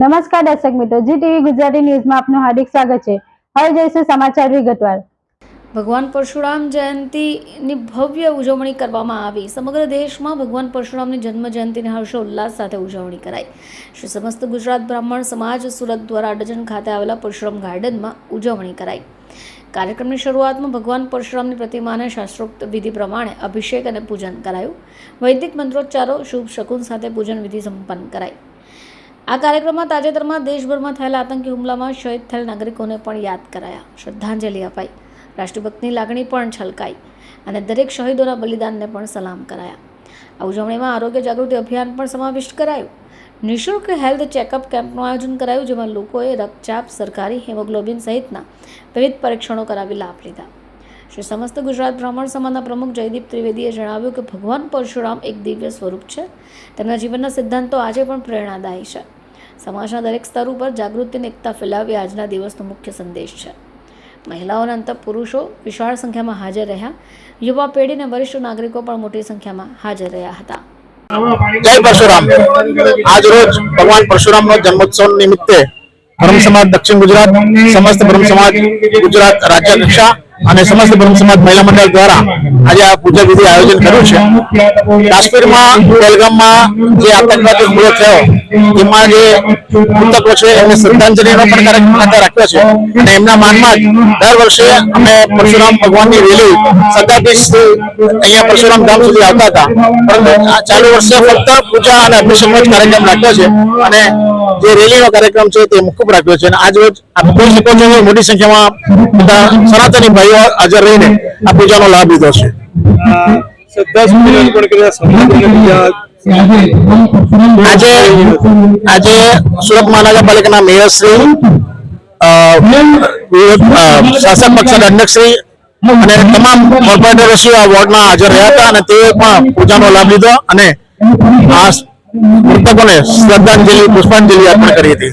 નમસ્કાર દર્શક મિત્રો જી ટીવી ગુજરાતી ન્યૂઝમાં આપનું હાર્દિક સ્વાગત છે. હવે જોઈશું સમાચાર વિગતવાર ભગવાન પરશુરામ જયંતિની ભવ્ય ઉજવણી કરવામાં આવી. સમગ્ર દેશમાં ભગવાન પરશુરામની જન્મ જયંતિની હર્ષોલ્લાસ સાથે ઉજવણી કરાઈ. શ્રી સમસ્ત ગુજરાત બ્રાહ્મણ સમાજ સુરત દ્વારા અડજણ ખાતે આવેલા પરશુરામ ગાર્ડનમાં ઉજવણી કરાઈ. કાર્યક્રમની શરૂઆતમાં ભગવાન પરશુરામની પ્રતિમાને શાસ્ત્રોક્ત વિધિ પ્રમાણે અભિષેક અને પૂજન કરાયું. વૈદિક મંત્રોચ્ચારો, શુભ શકુન સાથે પૂજન વિધિ સંપન્ન કરાઈ. આ કાર્યક્રમમાં તાજેતરમાં દેશભરમાં થયેલા આતંકી હુમલામાં શહીદ થયેલ નાગરિકોને પણ યાદ કરાયા. શ્રદ્ધાંજલિ અપાઈ. રાષ્ટ્રભક્તની લાગણી પણ છલકાઈ અને દરેક શહીદોના બલિદાનને પણ સલામ કરાયા. આ ઉજવણીમાં આરોગ્ય જાગૃતિ અભિયાન પણ સમાવિષ્ટ કરાયું. નિઃશુલ્ક હેલ્થ ચેકઅપ કેમ્પનું આયોજન કરાયું, જેમાં લોકોએ રક્તચાપ, સરકારી હેમોગ્લોબિન સહિતના વિવિધ પરીક્ષણો કરાવી લાભ લીધા. શ્રી સમસ્ત ગુજરાત બ્રાહ્મણ સમાજના પ્રમુખ જયદીપ ત્રિવેદીએ જણાવ્યું કે ભગવાન પરશુરામ એક દિવ્ય સ્વરૂપ છે. તેમના જીવનના સિદ્ધાંતો આજે પણ પ્રેરણાદાયી છે. સમાજના દરેક સ્તર ઉપર જાગૃતિ એકતા ફેલાવી આજના દિવસનો મુખ્ય સંદેશ છે. મહિલાઓના અંતર પુરુષો વિશાળ સંખ્યામાં હાજર રહ્યા. યુવા પેઢી વરિષ્ઠ નાગરિકો પણ મોટી સંખ્યામાં હાજર રહ્યા હતા. જય પરશુરામ. આજ રોજ ભગવાન પરશુરામ નો જન્મોત્સવ નિમિત્તે બ્રહ્મ સમાજ, દક્ષિણ ગુજરાત, સમસ્ત બ્રહ્મ સમાજ, ગુજરાત રાજ્ય કક્ષા અને સમસ્ત બ્રહ્મ સમાજ મહિલા મંડળ દ્વારા આજે આ પૂજા વિધિ આયોજન કર્યું છે. કાશ્મીરમાં, પહેલગામમાં જે આતંકવાદી હુમલો થયો, એમાં જે મૃતકો છે એમને શ્રદ્ધાંજલિનો પણ કાર્યક્રમ રાખ્યો છે. અને એમના માનમાં દર વર્ષે અમે પરશુરામ ભગવાનની રેલી સત્તાધીશથી અહીંયા પરશુરામ ધામ સુધી આવતા હતા. પરંતુ ચાલુ વર્ષે ફક્ત પૂજા અને અભિષેકનો જ કાર્યક્રમ રાખ્યો છે અને જે રેલીનો કાર્યક્રમ છે તે મુખ્ય રાખ્યો છે. અને આજ રોજ આપ મોટી સંખ્યામાં બધા સનાતની ભાઈઓ હાજર રહીને આ પૂજાનો લાભ લીધો છે. આજે આજે સુરત મહાનગરપાલિકાના મેયર શ્રી શાસક પક્ષના અધ્યક્ષશ્રી અને તમામ કોર્પોરેટરશ્રી આ વોર્ડમાં હાજર રહ્યા હતા અને તે પણ પૂજાનો લાભ લીધો અને આ મૃતકોને શ્રદ્ધાંજલિ, પુષ્પાંજલિ અર્પણ કરી હતી.